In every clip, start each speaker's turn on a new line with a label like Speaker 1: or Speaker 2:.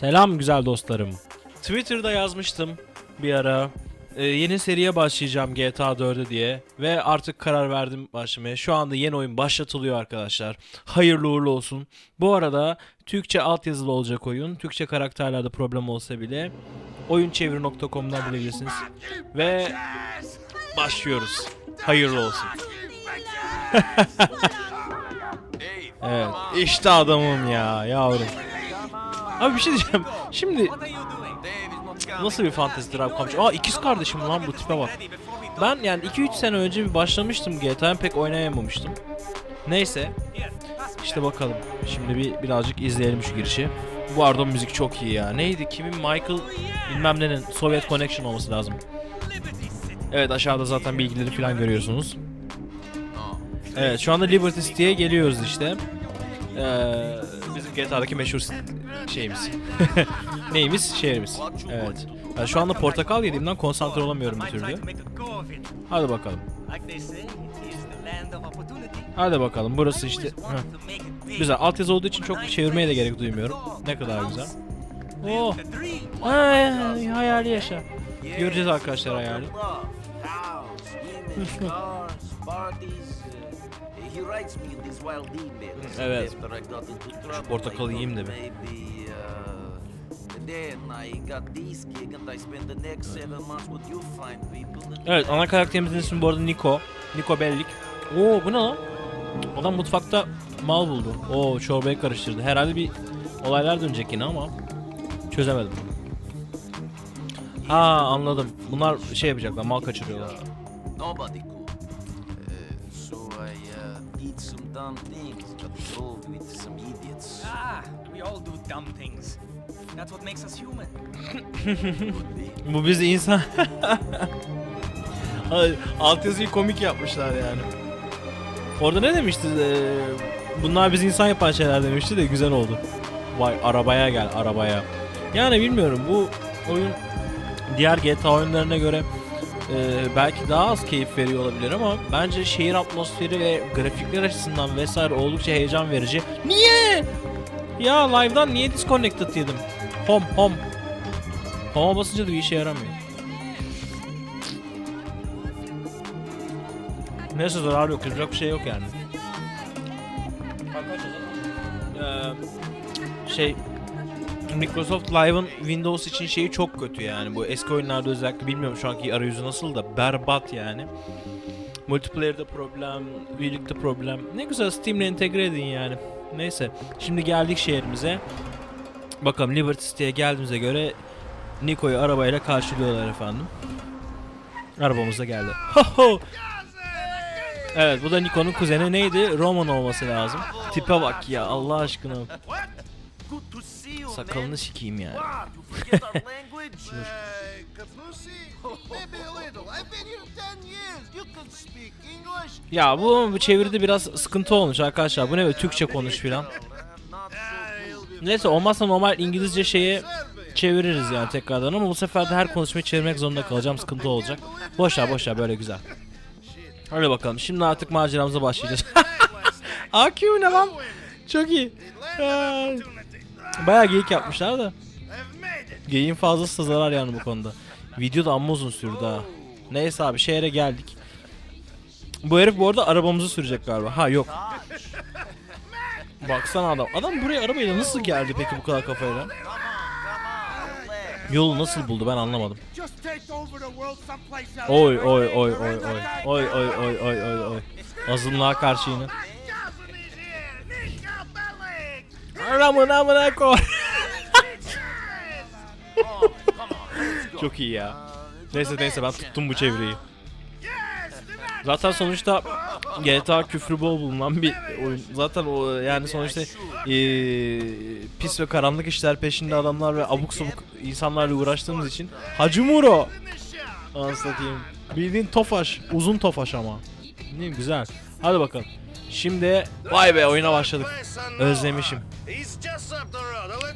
Speaker 1: Selam güzel dostlarım. Twitter'da yazmıştım bir ara. Ee, yeni seriye başlayacağım GTA 4'e diye ve artık karar verdim başlamaya. Şu anda yeni oyun başlatılıyor arkadaşlar. Hayırlı uğurlu olsun. Bu arada Türkçe altyazılı olacak oyun. Türkçe karakterlerde problem olsa bile oyunçeviri.com'dan bulabilirsiniz. Ve başlıyoruz. Hayırlı olsun. evet. İşte adamım ya yavrum. Abi bir şey diyeceğim. Şimdi nasıl bir fantezi drama kalmış? Aa ikiz kardeşim lan bu tipe bak. Ben yani 2-3 sene önce bir başlamıştım GTA'ya pek oynayamamıştım. Neyse. İşte bakalım. Şimdi bir birazcık izleyelim şu girişi. Bu arada müzik çok iyi ya. Neydi? Kimin? Michael bilmem nenin Soviet Connection olması lazım. Evet aşağıda zaten bilgileri falan görüyorsunuz. Evet şu anda Liberty City'ye geliyoruz işte. Ee, bizim GTA'daki meşhur şeyimiz. Neyimiz? Şehrimiz. Evet. Ben şu anda portakal yediğimden konsantre olamıyorum bir türlü. Hadi bakalım. Hadi bakalım burası işte. Heh. Güzel. Altyazı olduğu için çok çevirmeye de gerek duymuyorum. Ne kadar güzel. Oh. Ay, hayali yaşa. Göreceğiz arkadaşlar hayali. Evet. Şu portakalı yiyeyim de bir. Evet ana karakterimizin ismi bu arada Nico. Nico Bellic. Oo bu ne lan? Adam mutfakta mal buldu. Oo çorbayı karıştırdı. Herhalde bir olaylar dönecek yine ama çözemedim. Ha anladım. Bunlar şey yapacaklar, mal kaçırıyorlar.
Speaker 2: Nobody dumb things, got involved with some idiots.
Speaker 3: Ah, we all do dumb things. That's what makes us human.
Speaker 1: Bu bizi insan... Ay, Altyazıyı komik yapmışlar yani. Orada ne demişti? Ee, bunlar bizi insan yapan şeyler demişti de güzel oldu. Vay arabaya gel arabaya. Yani bilmiyorum bu oyun diğer GTA oyunlarına göre e, belki daha az keyif veriyor olabilir ama bence şehir atmosferi ve grafikler açısından vesaire oldukça heyecan verici. Niye? Ya live'dan niye disconnected yedim? Home home. Home'a basınca da bir işe yaramıyor. Neyse zarar yok, yapacak bir şey yok yani. Ee, şey Microsoft Live'ın Windows için şeyi çok kötü yani. Bu eski oyunlarda özellikle bilmiyorum şu anki arayüzü nasıl da berbat yani. Multiplayer'da problem, üyelikte problem. Ne güzel Steam'le entegre edin yani. Neyse. Şimdi geldik şehrimize. Bakalım Liberty City'ye geldiğimize göre Niko'yu arabayla karşılıyorlar efendim. Arabamız da geldi. Ho ho! Evet bu da Niko'nun kuzeni neydi? Roman olması lazım. Tipe bak ya Allah aşkına. Sakalını sikeyim yani.
Speaker 4: Uh, Caplusi? Maybe a little. I've been here 10 years. You can speak English.
Speaker 1: Ya bu, bu çeviride biraz sıkıntı olmuş arkadaşlar. Bu ne böyle Türkçe konuş filan. Neyse olmazsa normal İngilizce şeye çeviririz yani tekrardan ama bu sefer de her konuşmayı çevirmek zorunda kalacağım. Sıkıntı olacak. Boş ver boş ver böyle güzel. Hadi bakalım. Şimdi artık maceramıza başlayacağız. AQ ne lan? Çok iyi. Ay. Bayağı geyik yapmışlar da. Geyiğin fazlası da zarar yani bu konuda. Video da amma uzun sürdü ha. Neyse abi şehre geldik. Bu herif bu arada arabamızı sürecek galiba. Ha yok. Baksana adam. Adam buraya arabayla nasıl geldi peki bu kadar kafayla? Yolu nasıl buldu ben anlamadım. Oy oy oy oy oy. Oy oy oy oy oy oy. Azınlığa karşı yine. Aramın amına koy. Çok iyi ya. Neyse neyse ben tuttum bu çevreyi. Zaten sonuçta GTA küfrü bol bulunan bir oyun. Zaten o yani sonuçta eee, pis ve karanlık işler peşinde adamlar ve abuk sabuk insanlarla uğraştığımız için Hacı Muro Anasını satayım. Bildiğin tofaş, uzun tofaş ama. Ne güzel. Hadi bakalım. Şimdi vay be oyuna başladık. Özlemişim.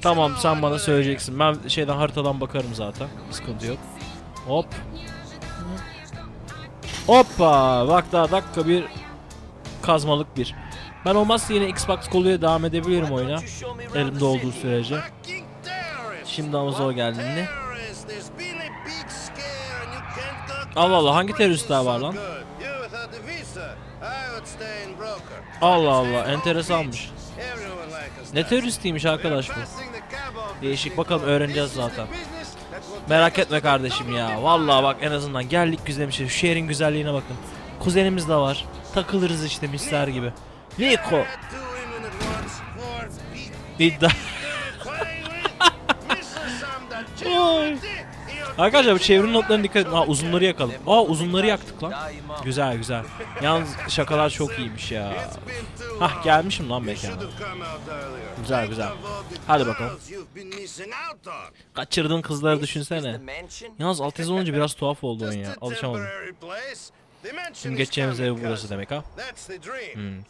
Speaker 1: Tamam sen bana söyleyeceksin. Ben şeyden haritadan bakarım zaten. Sıkıntı yok. Hop. Hoppa. Bak daha dakika bir kazmalık bir. Ben olmazsa yine Xbox koluyla devam edebilirim oyuna. Elimde olduğu sürece. Şimdi ama zor geldi ne?
Speaker 4: Terrorists, there's been a big scare and you can't go
Speaker 1: Allah Allah hangi teröristler var lan?
Speaker 4: Good. You without a visa, I would stay in broker.
Speaker 1: Allah Allah enteresanmış. Ne teröristiymiş arkadaş bu? Değişik bakalım öğreneceğiz zaten. Merak etme kardeşim ya. Vallahi bak en azından geldik güzelmiş. Şu şehrin güzelliğine bakın. Kuzenimiz de var. Takılırız işte misler gibi. Niko. İddia. Oy. Arkadaşlar bu çevrim notlarına dikkat edin. Aa uzunları yakalım. Aa uzunları yaktık lan. Güzel güzel. Yalnız şakalar çok iyiymiş ya. Hah gelmişim lan mekana. Güzel, güzel. Hadi bakalım. Kaçırdığın kızları düşünsene. Yalnız alt yazı olunca biraz tuhaf oldu oyun ya. Alışamadım. Şimdi geçeceğimiz ev burası demek ha. Hmm.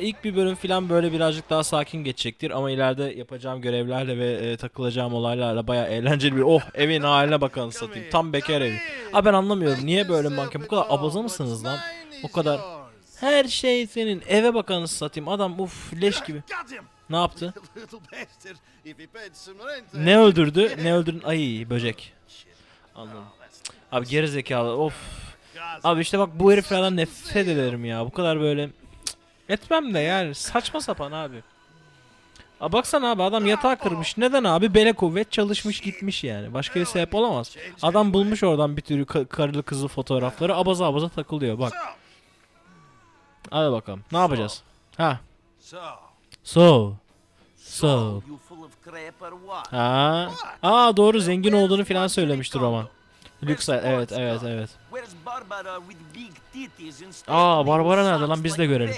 Speaker 1: İlk bir bölüm falan böyle birazcık daha sakin geçecektir ama ileride yapacağım görevlerle ve e, takılacağım olaylarla bayağı eğlenceli bir oh evin haline bakın satayım. Tam bekar evi. Abi ben anlamıyorum niye böyle manken bu kadar abaza mısınız lan? O kadar. Her şey senin eve bakanı satayım adam uf leş gibi. Ne yaptı? Ne öldürdü? Ne öldürdün? Ay böcek. Anladım. Abi geri zekalı of. Abi işte bak bu heriflerden nefret ederim ya. Bu kadar böyle Cık, etmem de yani saçma sapan abi. Aa baksana abi adam yatağı kırmış. Neden abi? Bele kuvvet çalışmış gitmiş yani. Başka bir sebep olamaz. Adam bulmuş oradan bir türlü ka- karılı kızlı fotoğrafları. Abaza abaza takılıyor bak. Hadi bakalım. Ne yapacağız? Ha.
Speaker 2: So,
Speaker 1: So. Ha. Aa doğru zengin olduğunu falan söylemiştir Roman. Lüks evet evet evet.
Speaker 2: Where's Barbara with big titties instead
Speaker 1: Aa, Barbara nerede lan? Biz de görelim.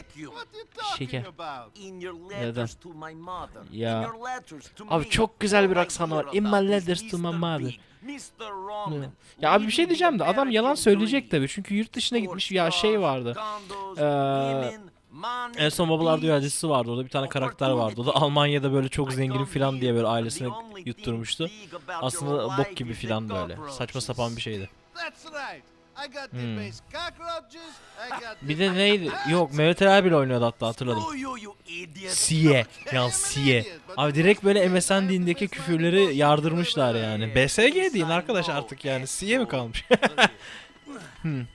Speaker 1: Şeker. Neden? Ya. Abi çok güzel bir aksanı var. In my letters to my mother. Ya abi bir şey diyeceğim de adam yalan söyleyecek tabii. Çünkü yurt dışına gitmiş ya şey vardı. Ee,
Speaker 2: money,
Speaker 1: En son Babalar dizisi vardı. Orada bir tane karakter vardı. O da Almanya'da böyle çok zenginim filan diye böyle ailesine yutturmuştu. Aslında bok gibi filan böyle. Saçma sapan bir şeydi. Hmm. Bir de neydi? Yok Mehmet Ali Erbil oynuyordu hatta hatırladım. Siye. Ya Siye. Abi direkt böyle MSN dilindeki küfürleri yardırmışlar yani. BSG deyin arkadaş artık yani. Siye mi kalmış?
Speaker 4: Was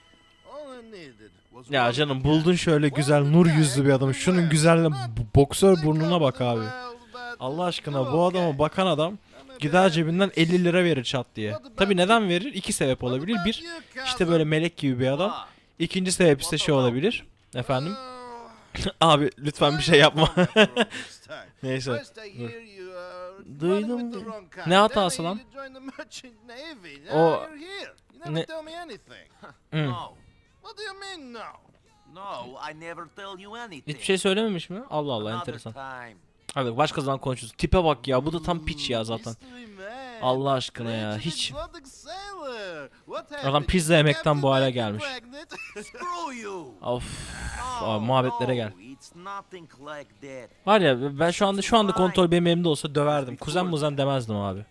Speaker 1: ya canım buldun şöyle güzel nur yüzlü bir adamı. Şunun güzelliğine boksör burnuna bak abi. Allah aşkına bu adama bakan adam gider cebinden 50 lira verir çat diye. Tabi neden verir? İki sebep olabilir. Bir işte böyle melek gibi bir adam. İkinci sebep ise şey olabilir. Efendim? Abi lütfen bir şey yapma. Neyse. Duydum. Ne hatası lan? O- Ne- Hı.
Speaker 2: No.
Speaker 4: What do you mean no?
Speaker 2: No, I never tell you anything.
Speaker 1: Hiçbir şey söylememiş mi? Allah Allah enteresan.
Speaker 2: time.
Speaker 1: Hadi başka zaman konuşuruz. Tipe bak ya bu da tam piç ya zaten. Allah aşkına ya, hiç- Adam pizza yemekten bu hale gelmiş. Of. Abi, muhabbetlere gel. Var ya ben şu anda şu anda kontrol benim elimde olsa döverdim. Kuzen muzen demezdim abi.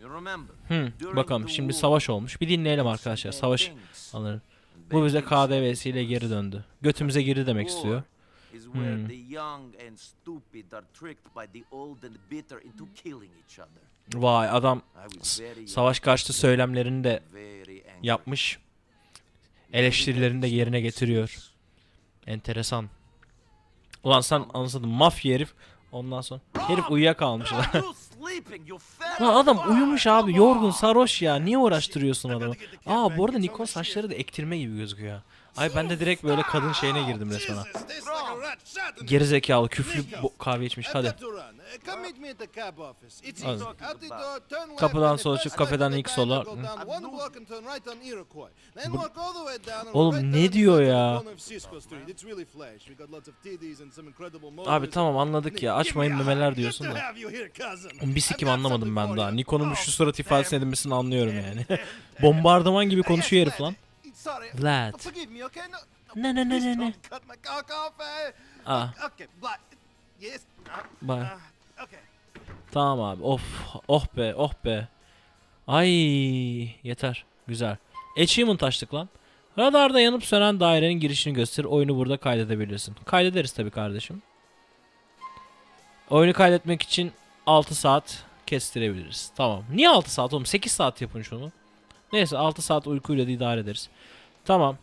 Speaker 2: During
Speaker 1: bakalım şimdi savaş olmuş. Bir dinleyelim arkadaşlar. Savaş.
Speaker 2: And
Speaker 1: Bu bize KDV'siyle geri döndü. Götümüze girdi demek istiyor.
Speaker 2: is where
Speaker 1: Hmm.
Speaker 2: the young and stupid are tricked by the old and bitter into killing each other.
Speaker 1: Vay adam savaş karşıtı söylemlerini de yapmış. Eleştirilerini de yerine getiriyor. Enteresan. Ulan sen anladın mafya herif. Ondan sonra herif uyuyakalmış lan. Adam uyumuş abi yorgun sarhoş ya niye uğraştırıyorsun adamı? Aa bu arada Nikon saçları da ektirme gibi gözüküyor. Ay ben de direkt böyle kadın şeyine girdim resmen ha. Geri zekalı küflü kahve içmiş hadi. Hadi. Kapıdan sola çık, kafeden ilk sola. Oğlum ne diyor ya? Abi tamam anladık ya açmayın memeler diyorsun da. Bir sikim anlamadım ben daha. Nikon'un şu surat ifadesini edinmesini anlıyorum yani. Bombardıman gibi konuşuyor herif lan. Vlad.
Speaker 4: Okay? No,
Speaker 1: Ne ne ne
Speaker 4: please
Speaker 1: ne ne.
Speaker 4: don't cut
Speaker 1: Tamam abi. Of. Oh be. Oh be. Ay yeter. Güzel. Achievement açtık lan. Radarda yanıp sönen dairenin girişini gösterir. Oyunu burada kaydedebilirsin. Kaydederiz tabii kardeşim. Oyunu kaydetmek için 6 saat kestirebiliriz. Tamam. Niye 6 saat oğlum? 8 saat yapın şunu. Neyse 6 saat uykuyla da idare ederiz. Tamam.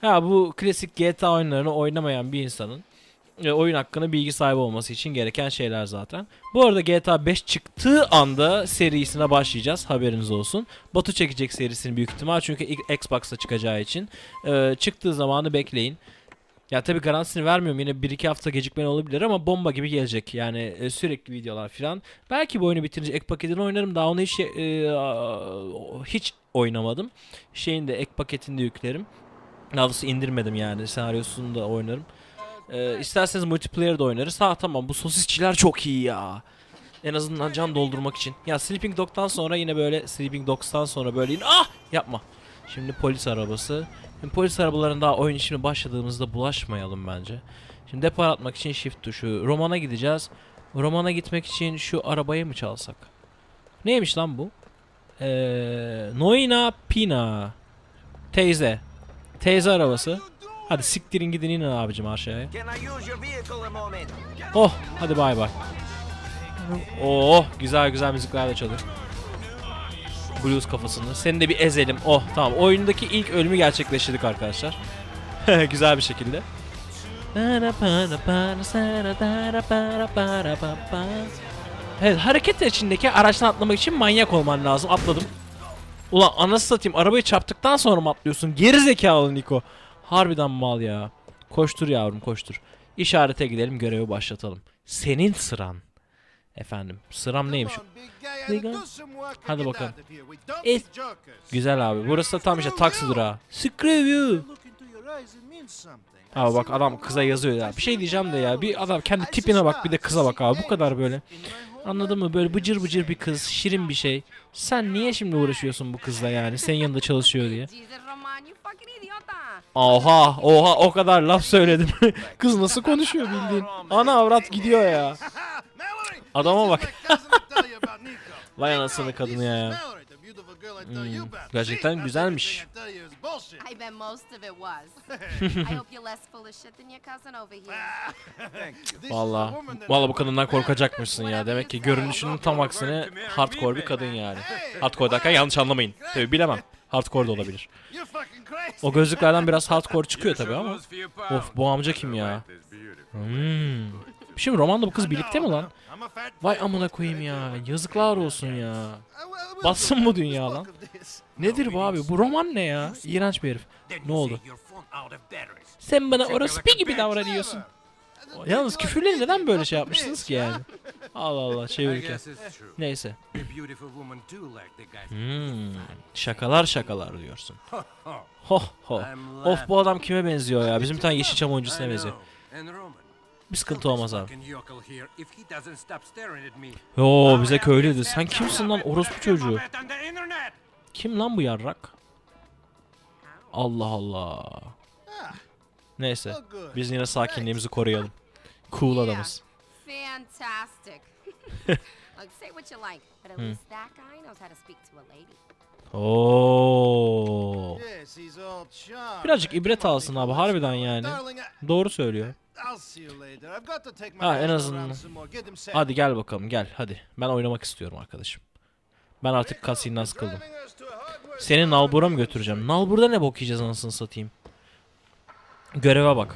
Speaker 1: Ha bu klasik GTA oyunlarını oynamayan bir insanın e, oyun hakkında bilgi sahibi olması için gereken şeyler zaten. Bu arada GTA 5 çıktığı anda serisine başlayacağız. Haberiniz olsun. Batu çekecek serisini büyük ihtimal çünkü Xbox'ta çıkacağı için. E, çıktığı zamanı bekleyin. Ya tabi garantisini vermiyorum yine 1-2 hafta gecikmeli olabilir ama bomba gibi gelecek. Yani e, sürekli videolar falan. Belki bu oyunu bitirince ek paketini oynarım. Daha onu hiç e, hiç oynamadım. Şeyin de ek paketini de yüklerim. Daha indirmedim yani. Senaryosunu da oynarım. E, isterseniz multiplayer de oynarız. Ha tamam bu sosisçiler çok iyi ya. En azından can doldurmak için. Ya Sleeping Dog'dan sonra yine böyle Sleeping Dogs'tan sonra böyle yine ah yapma. Şimdi polis arabası. Şimdi polis arabalarının daha oyun işine başladığımızda bulaşmayalım bence. Şimdi depar atmak için shift tuşu. Romana gideceğiz. Romana gitmek için şu arabayı mı çalsak? Neymiş lan bu? Ee, Noina Pina. Teyze. Teyze arabası. Hadi siktirin gidin inin abicim aşağıya. Oh hadi bay bay. Oh güzel güzel müzikler de çalıyor. Blues kafasını. Seni de bir ezelim. Oh tamam. Oyundaki ilk ölümü gerçekleştirdik arkadaşlar. güzel bir şekilde. Evet hareket içindeki araçtan atlamak için manyak olman lazım. Atladım. Ulan anasını satayım arabayı çarptıktan sonra mı atlıyorsun? Geri zekalı Niko. Harbiden mal ya. Koştur yavrum koştur. İşarete gidelim görevi başlatalım. Senin sıran. Efendim sıram neymiş? Hadi bakalım.
Speaker 4: jokers.
Speaker 1: Güzel abi. Burası da tam işte taksi durağı. Screw you. Abi bak adam kıza yazıyor ya. Bir şey diyeceğim de ya. Bir adam kendi tipine bak bir de kıza bak abi. Bu kadar böyle. Anladın mı? Böyle bıcır bıcır bir kız. Şirin bir şey. Sen niye şimdi uğraşıyorsun bu kızla yani? Senin yanında çalışıyor diye. Oha oha o kadar laf söyledim. kız nasıl konuşuyor bildiğin. Ana avrat gidiyor ya. Adama bak. Vay anasını kadını ya. Hmm, gerçekten güzelmiş.
Speaker 4: everything I tell you is bullshit.
Speaker 5: I bet most of it was. I hope you're less full of shit than your cousin over here.
Speaker 4: This is a
Speaker 1: Valla. Valla bu kadından korkacakmışsın ya. Demek ki görünüşünün tam aksine hardcore bir kadın yani. Hardcore derken yanlış anlamayın. Tabi bilemem. Hardcore da olabilir. O gözlüklerden biraz hardcore çıkıyor tabi ama. Of bu amca kim ya? Hmm. Şimdi romanda bu kız birlikte mi lan? Vay amına koyayım ya. Yazıklar olsun ya. Batsın bu dünya lan. Nedir bu abi? Bu roman ne ya? İğrenç bir herif. Ne oldu? Sen bana orospu gibi davranıyorsun. Yalnız küfürleri neden böyle şey yapmışsınız ki yani? Allah Allah çevirirken. Neyse. Hmm, şakalar şakalar diyorsun. Ho ho. Of bu adam kime benziyor ya? Bizim bir tane Yeşilçam oyuncusuna benziyor. Bir sıkıntı olmaz abi. Yo bize köylüydü. Sen kimsin lan orospu çocuğu? Kim lan bu yarrak? Allah Allah. Neyse.
Speaker 4: Oh.
Speaker 1: Biz yine sakinliğimizi koruyalım. Cool adamız.
Speaker 5: Fantastic. Look, say what you like, but at least that guy knows how to speak to a lady.
Speaker 1: Oo.
Speaker 4: Yes, he's all charmed.
Speaker 1: Birazcık ibret alsın abi harbiden yani. Doğru söylüyor.
Speaker 4: I'll see you later. I've got to take my
Speaker 1: Ha, en azından. Hadi gel bakalım gel hadi. Ben oynamak istiyorum arkadaşım. Ben artık kasinden sıkıldım. Seni Nalbur'a mı götüreceğim? Nalbur'da ne bok yiyeceğiz anasını satayım. Göreve bak.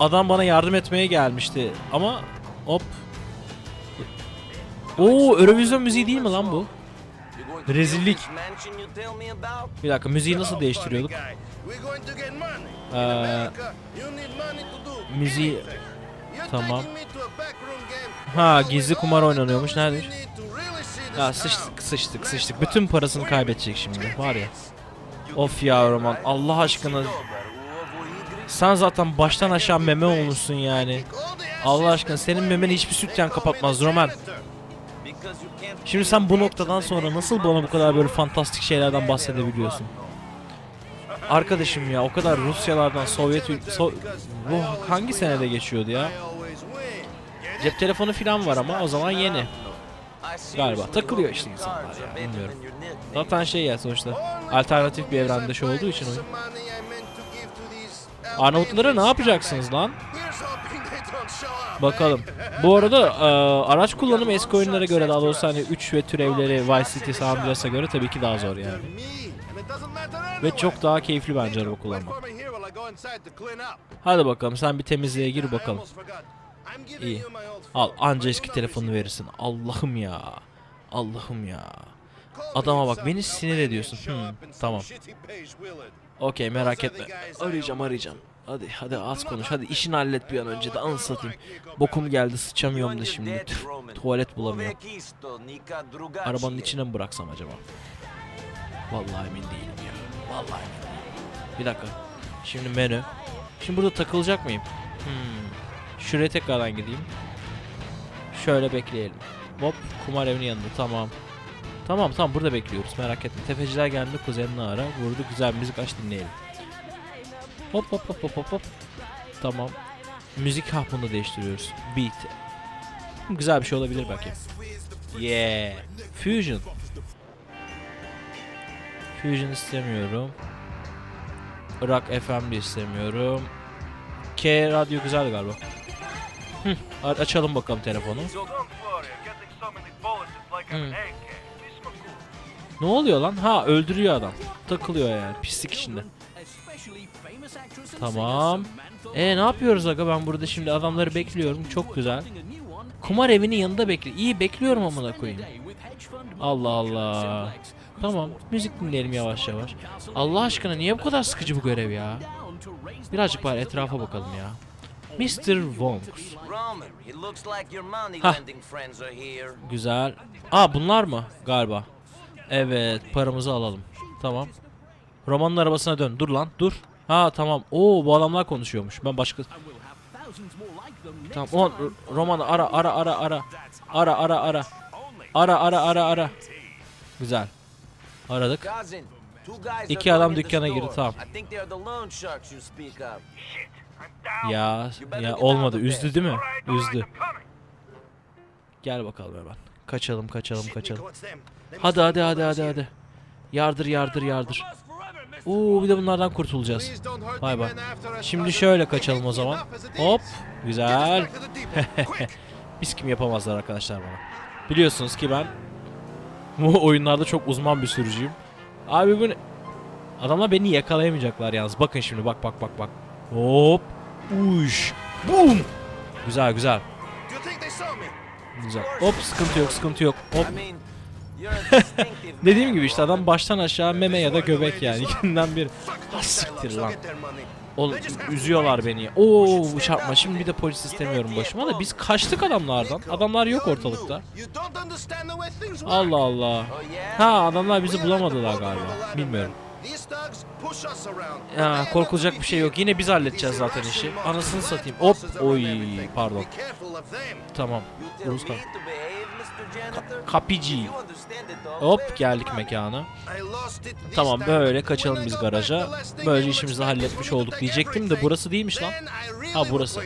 Speaker 1: Adam bana yardım etmeye gelmişti ama hop. Oo Eurovision müziği değil mi lan bu? Rezillik. Bir dakika müziği nasıl değiştiriyorduk? Ee, müziği- tamam. Ha, gizli kumar oynanıyormuş.
Speaker 4: this
Speaker 1: Ya sıçtık sıçtık sıçtık. Bütün parasını kaybedecek şimdi. Var ya. Of ya Roman Allah aşkına. Sen zaten baştan aşağı meme olmuşsun yani. Allah aşkına senin memeni hiçbir sütten kapatmaz Roman. Şimdi sen bu noktadan sonra nasıl bana bu kadar böyle fantastik şeylerden bahsedebiliyorsun? Arkadaşım ya o kadar Rusyalardan Sovyet So- bu hangi senede geçiyordu ya? Cep telefonu falan var ama o zaman yeni. Galiba. Takılıyor işte insanlar ya, bilmiyorum. Zaten şey ya sonuçta alternatif bir evrende şey olduğu için oyun. Arnavutlara ne yapacaksınız lan? Bakalım. Bu arada e, araç kullanımı eski oyunlara göre daha doğrusu hani 3 ve türevleri Vice City San Andreas'a göre tabii ki daha zor yani. Ve çok daha keyifli bence araba kullanmak. Hadi bakalım sen bir temizliğe gir bakalım. İyi. Al anca eski telefonunu verirsin. Allah'ım ya. Allah'ım ya. Adama bak, beni sinir ediyorsun. Hmm, tamam. Okey merak etme. Arayacağım arayacağım. Hadi hadi az konuş. Hadi işini hallet bir an önce de
Speaker 4: Nico
Speaker 1: Bokum geldi sıçamıyorum da şimdi. Tuvalet bulamıyorum. Arabanın içine mi bıraksam acaba? Vallahi emin değilim ya. Vallahi emin değilim. Bir dakika. Şimdi menü. Şimdi burada takılacak mıyım? Hmm. Şuraya tekrardan gideyim. Şöyle bekleyelim. Hop kumar evinin yanında tamam. Tamam tamam burada bekliyoruz merak etme. Tefeciler geldi kuzenini ara. Vurdu güzel müzik aç dinleyelim. Hop hop hop hop hop hop. Tamam. Müzik ha bunu değiştiriyoruz. Beat. Güzel bir şey olabilir belki. Yeah. Fusion. Fusion istemiyorum. Rock FM de istemiyorum. K radyo güzel galiba. Hı, açalım bakalım telefonu. Hı. Ne oluyor lan? Ha öldürüyor adam. Takılıyor yani pislik içinde. Tamam. E ne yapıyoruz aga ben burada şimdi adamları bekliyorum. Çok güzel. Kumar evinin yanında bekle. İyi bekliyorum amına koyayım. Allah Allah. Tamam. Müzik dinleyelim yavaş yavaş. Allah aşkına niye bu kadar sıkıcı bu görev ya? Birazcık bari etrafa bakalım ya. Mr. Wonks. Hah. Güzel. Aa bunlar mı? Galiba. Evet paramızı alalım. Tamam. Romanın arabasına dön. Dur lan dur. Ha tamam. Oo bu adamlar konuşuyormuş. Ben başka... Tamam. O Roman ara ara ara ara. Ara ara ara. Ara ara ara ara. Güzel. Aradık. İki adam dükkana girdi, tamam. Ya ya olmadı. Üzdü değil mi? Üzdü. Gel bakalım hemen. Kaçalım kaçalım kaçalım. Hadi hadi hadi hadi hadi. Yardır yardır yardır. Oo bir de bunlardan kurtulacağız. Vay
Speaker 4: us,
Speaker 1: Şimdi şöyle kaçalım o zaman. Hop. Güzel. Biz kim yapamazlar arkadaşlar bana. Biliyorsunuz ki ben bu oyunlarda çok uzman bir sürücüyüm. Abi bu ne? Adamlar beni yakalayamayacaklar yalnız. Bakın şimdi bak bak bak bak. Hop. Uş. Boom. Güzel güzel. Güzel. Hop sıkıntı yok sıkıntı yok. Hop. Dediğim gibi işte adam baştan aşağı meme ya da göbek yani ikinden bir. Ha
Speaker 4: those
Speaker 1: siktir lan. Oğlum üzüyorlar beni. Oo çarpma şimdi bir de polis istemiyorum başıma da biz kaçtık adamlardan. Adamlar yok ortalıkta. Allah Allah.
Speaker 2: Oh?
Speaker 1: Ha adamlar bizi bulamadılar galiba. Bilmiyorum.
Speaker 4: Up
Speaker 1: korkulacak bir şey yok. Yine biz halledeceğiz zaten işi. Anasını satayım. Hop. Oy pardon. Tamam. Ruskan.
Speaker 2: Janitor?
Speaker 1: Kapici. Hop geldik mekana. Tamam böyle kaçalım biz garaja. Böylece işimizi halletmiş olduk diyecektim de burası değilmiş lan. Ha, burası.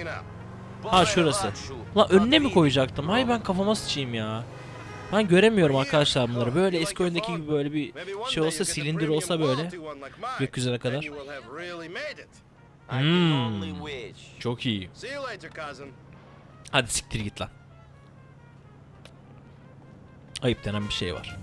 Speaker 1: Ha şurası. Lan önüne mi koyacaktım? Hay ben kafama sıçayım ya. Ben göremiyorum arkadaşlar bunları. Böyle eski oyundaki gibi böyle bir şey olsa silindir olsa böyle. Gökyüzüne kadar. Hmm. Çok iyi. Hadi siktir git lan. Ayıp denen bir şey var.